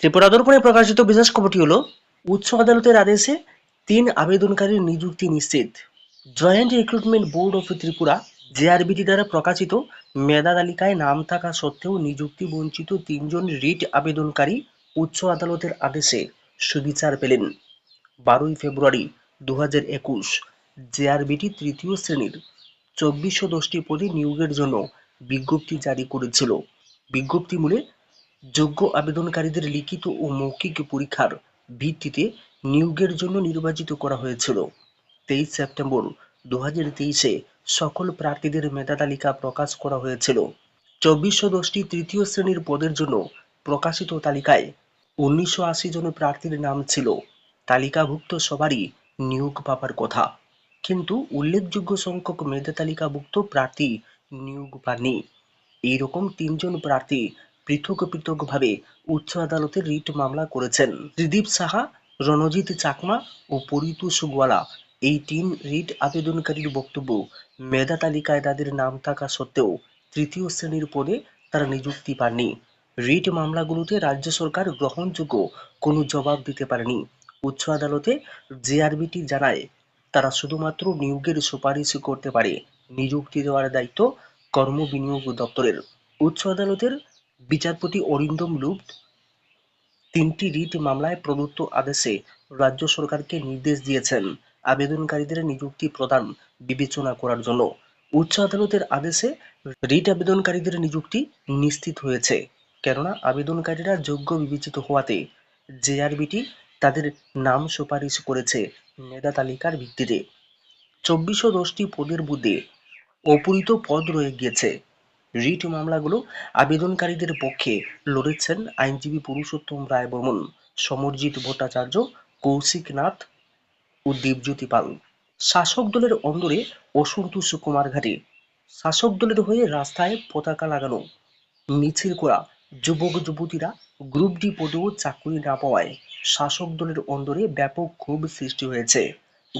ত্রিপুরা দর্পণে প্রকাশিত বিশেষ খবরটি হলো, উচ্চ আদালতের আদেশে তিন আবেদনকারীর নিযুক্তি নিশ্চিত। Joint recruitment board of Tripura, JRBT দ্বারা প্রকাশিত মেধা তালিকায় নাম থাকা সত্ত্বেও নিযুক্তি বঞ্চিত তিনজন রিট আবেদনকারী উচ্চ আদালতের আদেশে সুবিচার পেলেন। বারোই ফেব্রুয়ারি দু হাজার একুশ, জেআরবিটি তৃতীয় শ্রেণির চব্বিশশো দশটি পদে নিয়োগের জন্য বিজ্ঞপ্তি জারি করেছিল। বিজ্ঞপ্তি মূলে যোগ্য আবেদনকারীদের লিখিত ও মৌখিক পরীক্ষার ভিত্তিতে নিয়োগের জন্য নির্বাচিত করা হয়েছিল। তেইশ সেপ্টেম্বর দু হাজার তেইশে সকল প্রার্থীদের মেধা তালিকা প্রকাশ করা হয়েছিল। চব্বিশশো দশটি তৃতীয় শ্রেণির পদের জন্য প্রকাশিত তালিকায় উনিশশো আশি জন প্রার্থীর নাম ছিল। তালিকাভুক্ত সবারই নিয়োগ পাবার কথা। কিন্তু উল্লেখযোগ্য সংখ্যক মেধা তালিকাভুক্ত প্রার্থী নিয়োগ পাননি। এইরকম তিনজন প্রার্থী পৃথক পৃথকভাবে উচ্চ আদালতে রিট মামলা করেছেন। ত্রিদীপ সাহা, রণজিৎ চাকমা ও পরিতোষ গোয়ালা এই তিন রিট আবেদনকারীর বক্তব্য মেধা তালিকায় তাদের নাম থাকা সত্ত্বেও তৃতীয় শ্রেণির পদে তারা নিযুক্তি পাননি। রিট মামলাগুলোতে রাজ্য সরকার গ্রহণযোগ্য কোনো জবাব দিতে পারেনি। উচ্চ আদালতে জেআরবিটি জানায়, তারা শুধুমাত্র নিয়োগের সুপারিশ করতে পারে। নিযুক্তি দেওয়ার দায়িত্ব কর্ম বিনিয়োগ দপ্তরের। উচ্চ আদালতের বিচারপতি অরিন্দম লুপ্ত তিনটি রিট মামলায় প্রদত্ত আদেশে রাজ্য সরকারকে নির্দেশ দিয়েছেন আবেদনকারীদের নিযুক্তি প্রদান বিবেচনা করার জন্য। উচ্চ আদালতের আদেশে রিট আবেদনকারীদের নিযুক্তি নিশ্চিত হয়েছে। কেননা আবেদনকারীরা যোগ্য বিবেচিত হওয়াতে জেআরবিটি তাদের নাম সুপারিশ করেছে মেধা তালিকার ভিত্তিতে। চব্বিশশো দশটি পদের মধ্যে অপূরিত পদ রয়ে গিয়েছে। রিট মামলাগুলো আবেদনকারীদের পক্ষে লড়েছেন আইনজীবী পুরুষোত্তম রায় বর্মন, সমরজিৎ ভট্টাচার্য, কৌশিক নাথ ও দেবজ্যোতি পাল। শাসক দলের অন্দরে অসন্তোষ কুমার কুমারঘাটে শাসক দলের হয়ে রাস্তায় পতাকা লাগানো। মিছিল করা। যুবক, যুবতীরা গ্রুপ ডি পদেও চাকরি না পাওয়ায় শাসক দলের অন্দরে ব্যাপক ক্ষোভ সৃষ্টি হয়েছে।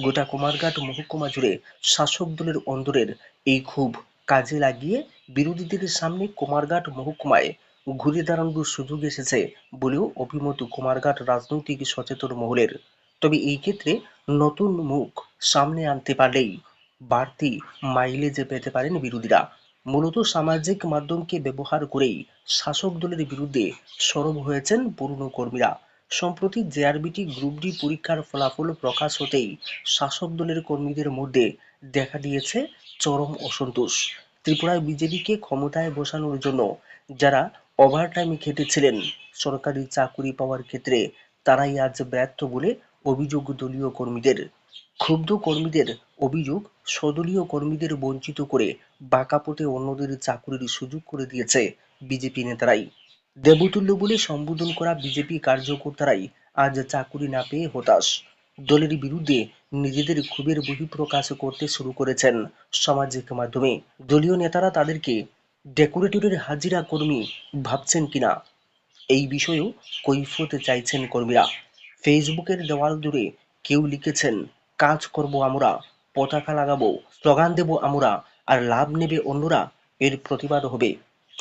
গোটা কুমারঘাট মহকুমা জুড়ে শাসক দলের অন্দরের এই ক্ষোভ কাজে লাগিয়ে বিরোধীদের সামনে কুমারঘাট মহকুমায় ঘুরে দাঁড়ানোর সুযোগ এসেছে বলেও অভিমত কুমারঘাট রাজনৈতিক সচেতন মহলের। তবে এই ক্ষেত্রে নতুন মুখ সামনে আনতে পারলেই বাড়তি মাইলেজ পেতে পারেন বিরোধীরা। মূলত সামাজিক মাধ্যমকে ব্যবহার করেই শাসক দলের বিরুদ্ধে সরব হয়েছেন পুরনো কর্মীরা। সম্প্রতি জেআরবিটি গ্রুপ ডি পরীক্ষার ফলাফল প্রকাশ হতেই শাসক দলের কর্মীদের মধ্যে দেখা দিয়েছে চরম অসন্তোষ। ত্রিপুরায় বিজেপিকে ক্ষমতায় বসানোর জন্য যারা ওভারটাইম খেটেছিলেন, সরকারি চাকুরি পাওয়ার ক্ষেত্রে তারাই আজ ব্যর্থ বলে অভিযোগ দলীয় কর্মীদের। ক্ষুব্ধ কর্মীদের অভিযোগ সদলীয় কর্মীদের বঞ্চিত করে বাঁকা পথে অন্যদের চাকুরির সুযোগ করে দিয়েছে বিজেপি নেতারাই। দেবতুল্য বলে সম্বোধন করা বিজেপি কার্যকর্তারাই আজ চাকুরি না পেয়ে হতাশ। দলের বিরুদ্ধে নিজেদের ক্ষোভের বহিঃপ্রকাশ করতে শুরু করেছেন সামাজিক মাধ্যমে। দলীয় নেতারা তাদেরকে ডেকোরেটরের হাজিরা কর্মী ভাবছেন কিনা? এই বিষয়েও কৈফত চাইছেন কর্মীরা। ফেসবুকের দেওয়াল জুড়ে কেউ লিখেছেন, কাজ করব আমরা, পতাকা লাগাবো, স্লোগান দেব আমরা, আর লাভ নেবে অন্যরা, এর প্রতিবাদ হবে।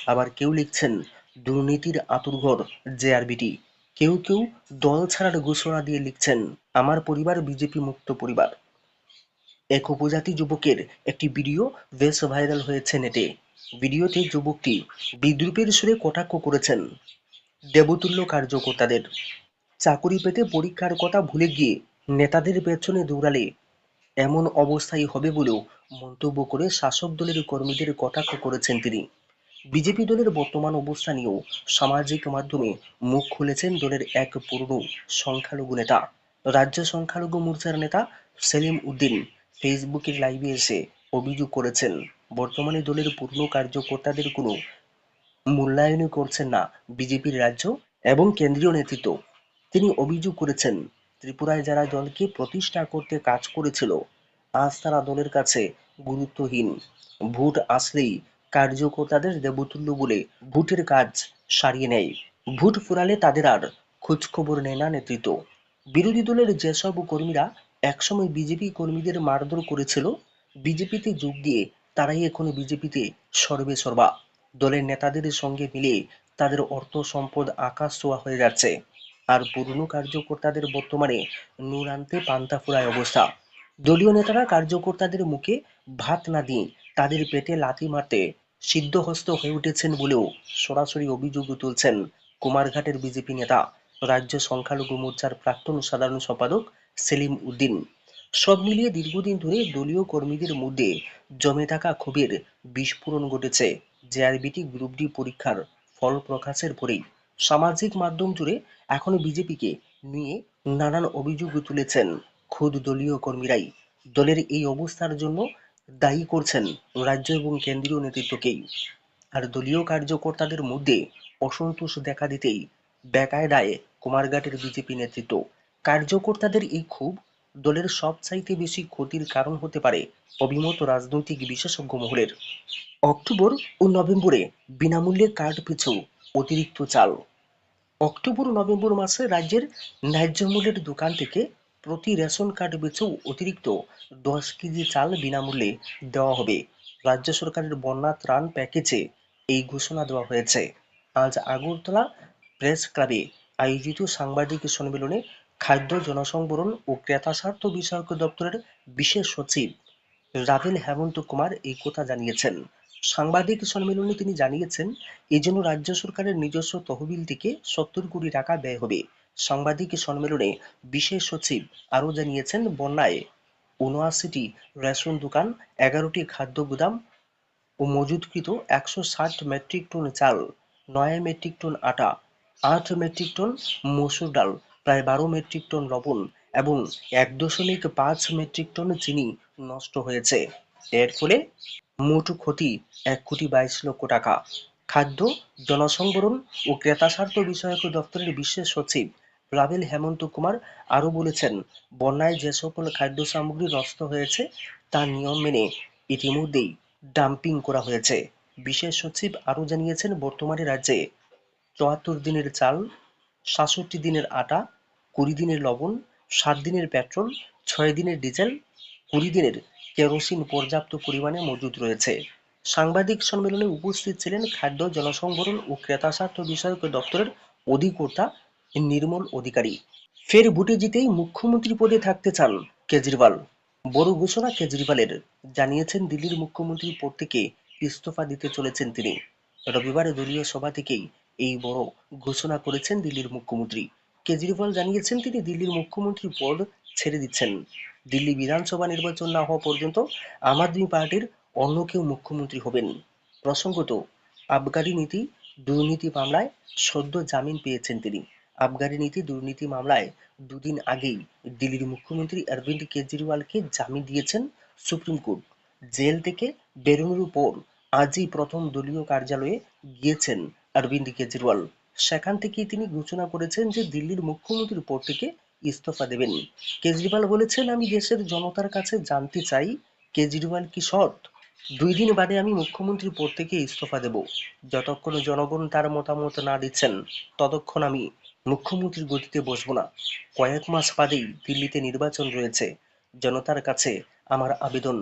আবার কেউ লিখছেন, দুর্নীতির আতুরঘর জেআরবিটি কেউ কেউ দল ছাড়ার ঘোষণা দিয়ে লিখছেন, আমার পরিবার বিজেপি মুক্ত পরিবার। এক উপজাতি যুবকের একটি ভিডিও বেশ ভাইরাল হয়েছে নেটে। ভিডিওতে যুবকটি বিদ্রুপের সুরে কটাক্ষ করেছেন। দেবতুল্য কার্যকর্তাদের। চাকুরি পেতে পরীক্ষার কথা ভুলে গিয়ে নেতাদের পেছনে দৌড়ালে এমন অবস্থাই হবে বলেও মন্তব্য করে শাসক দলের কর্মীদের কটাক্ষ করেছেন তিনি। বিজেপি দলের বর্তমান অবস্থা নিয়েও সামাজিক মাধ্যমে মুখ খুলেছেন দলের এক পুরনো সংখ্যালঘু নেতা। রাজ্য সংখ্যালঘু মোর্চার নেতা সেলিম উদ্দিন ফেসবুকের লাইভে এসে অভিযোগ করেছেন, বর্তমানে দলের পূর্ণ কার্যকর্তাদের কোনো মূল্যায়নই করছেন না বিজেপির রাজ্য এবং কেন্দ্রীয় নেতৃত্ব। তিনি অভিযোগ করেছেন, ত্রিপুরায় যারা দলকে প্রতিষ্ঠা করতে কাজ করেছিল, আজ তারা দলের কাছে গুরুত্বহীন। ভোট আসলেই কার্যকর্তাদের দেবতুল্য বলে ভোটের কাজ সারিয়ে নেয়। ভোট ফুরালে তাদের আর খোঁজখবর নেয় না নেতৃত্ব। বিরোধী দলের যেসব কর্মীরা একসময় বিজেপি কর্মীদের মারধর করেছিল, বিজেপিতে যোগ দিয়ে তারাই এখন বিজেপিতে সর্বে সর্বা। দলের নেতাদের সঙ্গে মিলে তাদের অর্থ সম্পদ আকাশ ছোঁয়া হয়ে যাচ্ছে। আর পুরনো কার্যকর্তাদের বর্তমানে নুন আনতে পান্তা ফুরায় অবস্থা। দলীয় নেতারা কার্যকর্তাদের মুখে ভাত না দিয়ে তাদের পেটে লাথি মারতে সিদ্ধহস্ত হয়ে উঠেছেন বলেও সরাসরি অভিযোগ তুলছেন কুমারঘাটের বিজেপি নেতা, রাজ্য সংখ্যালঘু মোর্চার প্রাক্তন সাধারণ সম্পাদক সেলিম উদ্দিন। সব মিলিয়ে দীর্ঘদিন ধরে দলীয় কর্মীদের মধ্যে জমে থাকা ক্ষোভের বিস্ফোরণ ঘটেছে। জেআরবিটি গ্রুপ ডি পরীক্ষার ফল প্রকাশের পরেই সামাজিক মাধ্যম জুড়ে এখন বিজেপিকে নিয়ে নানান অভিযোগ তুলেছেন। খোদ দলীয় কর্মীরাই দলের এই অবস্থার জন্য দায়ী করছেন রাজ্য এবং কেন্দ্রীয় নেতৃত্বকেই। আর দলীয় কার্যকর্তাদের মধ্যে অসন্তোষ দেখা দিতেই বেকায়দায় কুমারঘাটের বিজেপি নেতৃত্ব। কার্যকর্তাদের এই ক্ষোভ দলের সবচাইতে বেশি ক্ষতির কারণ হতে পারে অভিমত রাজনৈতিক বিশেষজ্ঞ মহলের। অক্টোবর ও নভেম্বরে বিনামূল্যে কার্ড পিছু অতিরিক্ত চাল। অক্টোবর নভেম্বর মাসে রাজ্যের ন্যায্য মূল্যের দোকান থেকে প্রতি রেশন কার্ড পিছু অতিরিক্ত দশ কেজি চাল বিনামূল্যে দেওয়া হবে। রাজ্য সরকারের বন্যা ত্রাণ প্যাকেজে এই ঘোষণা দেওয়া হয়েছে। আজ আগরতলা প্রেস ক্লাবে আয়োজিত সাংবাদিক সম্মেলনে খাদ্য জনসংবরণ ও ক্রেতা স্বার্থ বিষয়ক দপ্তরের বিশেষ সচিব রাভেল হেমন্ত কুমার এই কথা জানিয়েছেন। সাংবাদিক সম্মেলনে তিনি জানিয়েছেন, এজন্য রাজ্য সরকারের নিজস্ব তহবিল থেকে সত্তর কোটি টাকা ব্যয় হবে। সাংবাদিক সম্মেলনে বিশেষ সচিব আরও জানিয়েছেন, বন্যায় উনআশিটি রেশন দোকান, এগারোটি খাদ্য গুদাম ও মজুদকৃত একশো ষাট মেট্রিক টন চাল, নয় মেট্রিক টন আটা, আট মেট্রিক টন মসুর ডাল, প্রায় বারো মেট্রিক টন লবণ এবং এক দশমিক পাঁচ মেট্রিক টন চিনি নষ্ট হয়েছে। এর ফলে মোট ক্ষতি এক কোটি বাইশ লক্ষ টাকা। খাদ্য জনসংবরণ ও ক্রেতা স্বার্থ বিষয়ক দপ্তরের বিশেষ সচিব রাভেল হেমন্ত কুমার আরও বলেছেন, বন্যায় যে সকল খাদ্য সামগ্রী নষ্ট হয়েছে, তা নিয়ম মেনে ইতিমধ্যেই ডাম্পিং করা হয়েছে। বিশেষ সচিব আরও জানিয়েছেন, বর্তমানে রাজ্যে চুয়াত্তর দিনের চাল, সাতষট্টি দিনের আটা, কুড়ি দিনের লবণ সাত দিনের পেট্রোল, ছয় দিনের ডিজেল, কুড়ি দিনের কেরোসিন পর্যাপ্ত পরিমাণে মজুদ রয়েছে। সাংবাদিক সম্মেলনে উপস্থিত ছিলেন খাদ্য, জনসংবরণ ও ক্রেতা স্বার্থ বিষয়ক দপ্তরের অধিকর্তা নির্মল অধিকারী। ফের ভোটে জিতেই মুখ্যমন্ত্রী পদে থাকতে চান কেজরিওয়াল। বড় ঘোষণা কেজরিওয়ালের, জানিয়েছেন দিল্লির মুখ্যমন্ত্রী পদ থেকে ইস্তফা দিতে চলেছেন তিনি। রবিবার দলীয় সভা থেকেই এই বড় ঘোষণা করেছেন দিল্লির মুখ্যমন্ত্রী। কেজরিওয়াল জানিয়েছেন তিনি দিল্লির মুখ্যমন্ত্রী পদ ছেড়ে দিচ্ছেন। দিল্লি বিধানসভা নির্বাচন না হওয়া পর্যন্ত আম আদমি পার্টির অন্য কেউ মুখ্যমন্ত্রী হবেন। প্রসঙ্গত, আবগারি নীতি, দুর্নীতি মামলায় সদ্য জামিন পেয়েছেন তিনি। আবগারি নীতি দুর্নীতি মামলায় দুদিন আগেই দিল্লির মুখ্যমন্ত্রী অরবিন্দ কেজরিওয়ালকে জামিন দিয়েছেন সুপ্রিম কোর্ট। জেল থেকে বেরোনোর পর আজই প্রথম দলীয় কার্যালয়ে গিয়েছেন অরবিন্দ কেজরিওয়াল। সেখান থেকেই তিনি ঘোষণা করেছেন যে দিল্লির মুখ্যমন্ত্রীর পদ থেকে ইস্তফা দেবেন। কেজরিওয়াল বলেছেন, আমি দেশের জনতার কাছে জানতে চাই, কেজরিওয়াল কি সৎ? দুই দিন বাদে আমি মুখ্যমন্ত্রী পদ থেকে ইস্তফা দেব। যতক্ষণ জনগণ তার মতামত না দিচ্ছেন, ততক্ষণ আমি মুখ্যমন্ত্রীর গতিতে বসবো না। কয়েক মাস বাদেই দিল্লিতে নির্বাচন রয়েছে। জনতার কাছে আমার আবেদন।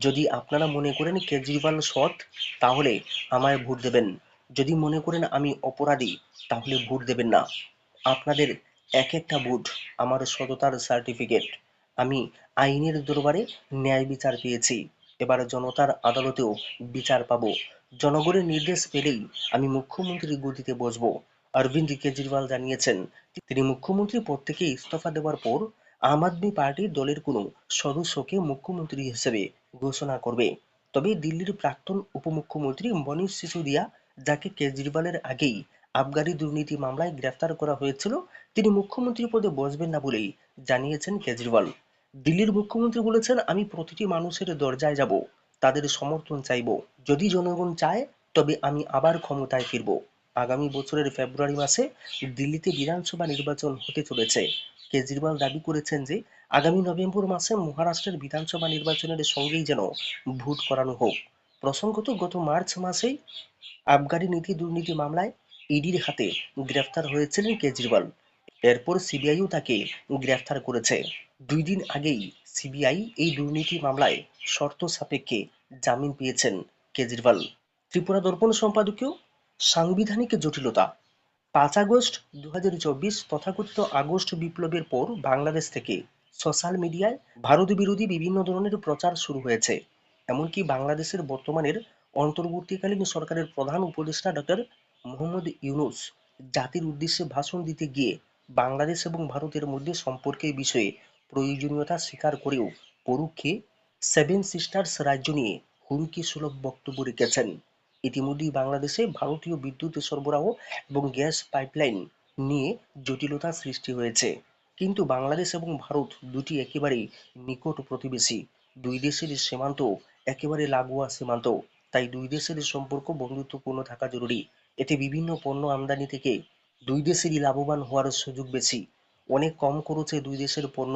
যদি আপনারা মনে করেন কেজরিওয়াল সৎ, তাহলে আমায় ভোট দেবেন। যদি মনে করেন আমি অপরাধী, তাহলে ভোট দেবেন না। আপনাদের এক একটা ভোট আমার সততার সার্টিফিকেট। আমি আইনের দরবারে ন্যায় বিচার পেয়েছি। এবার জনতার আদালতেও বিচার পাব। জনগণের নির্দেশ পেলেই আমি মুখ্যমন্ত্রীর গদিতে বসবো। অরবিন্দ কেজরিওয়াল জানিয়েছেন, তিনি মুখ্যমন্ত্রী পদ থেকে ইস্তফা দেওয়ার পর আম আদমি পার্টির দলের কোনো সদস্যকে মুখ্যমন্ত্রী হিসেবে ঘোষণা করবে। তবে দিল্লির প্রাক্তন উপমুখ্যমন্ত্রী মনীষ সিসোদিয়া, যাকে কেজরিওয়ালের আগেই আবগারি দুর্নীতি মামলায় গ্রেফতার করা হয়েছিল, তিনি মুখ্যমন্ত্রী পদে বসবেন না বলেই জানিয়েছেন কেজরিওয়াল। দিল্লির মুখ্যমন্ত্রী বলেছেন, আমি প্রতিটি মানুষের দরজায় যাব, তাদের সমর্থন চাইব। যদি জনগণ চায়, তবে আমি আবার ক্ষমতায় ফিরব। আগামী বছরের ফেব্রুয়ারি মাসে দিল্লিতে বিধানসভা নির্বাচন হতে চলেছে। কেজরিওয়াল দাবি করেছেন যে, আগামী নভেম্বর মাসে মহারাষ্ট্রের বিধানসভা নির্বাচনের সঙ্গেই যেন ভোট করানো হোক। প্রসঙ্গত, গত মার্চ মাসেই আবগারি নীতি দুর্নীতি মামলায় ইডির হাতে গ্রেফতার হয়েছিলেন কেজরিওয়াল। এরপর সিবিআইও তাকে গ্রেফতার করেছে। দুই দিন আগেই সিবিআই এই দুর্নীতি মামলায় শর্ত সাপেক্ষে জামিন পেয়েছেন কেজরিওয়াল। ত্রিপুরা দর্পণ সম্পাদকীয় সাংবিধানিক জটিলতা। পাঁচ আগস্ট দু তথাকথিত আগস্ট বিপ্লবের পর বাংলাদেশ থেকে সোশ্যাল মিডিয়ায় ভারত বিরোধী বিভিন্ন ধরনের প্রচার শুরু হয়েছে। এমনকি বাংলাদেশের বর্তমানের অন্তর্বর্তীকালীন সরকারের প্রধান উপদেষ্টা ডক্টর মোহাম্মদ ইউনুস জাতির উদ্দেশ্যে ভাষণ দিতে গিয়ে বাংলাদেশ এবং ভারতের মধ্যে সম্পর্কের বিষয়ে প্রয়োজনীয়তা স্বীকার করেও পরোক্ষে সেভেন সিস্টার্স রাজ্য নিয়ে হুমকি সুলভ বক্তব্য রেখেছেন। ইতিমধ্যেই বাংলাদেশে ভারতীয় বিদ্যুৎ সরবরাহ এবং গ্যাস পাইপলাইন নিয়ে জটিলতা সৃষ্টি হয়েছে। কিন্তু বাংলাদেশ এবং ভারত দুটি একেবারেই নিকট প্রতিবেশী। দুই দেশের সীমান্ত একেবারে লাগোয়া সীমান্ত। তাই দুই দেশের সম্পর্ক বন্ধুত্বপূর্ণ থাকা জরুরি। এতে বিভিন্ন পণ্য আমদানি থেকে দুই দেশেরই লাভবান হওয়ার সুযোগ বেশি। অনেক কম খরচে দুই দেশের পণ্য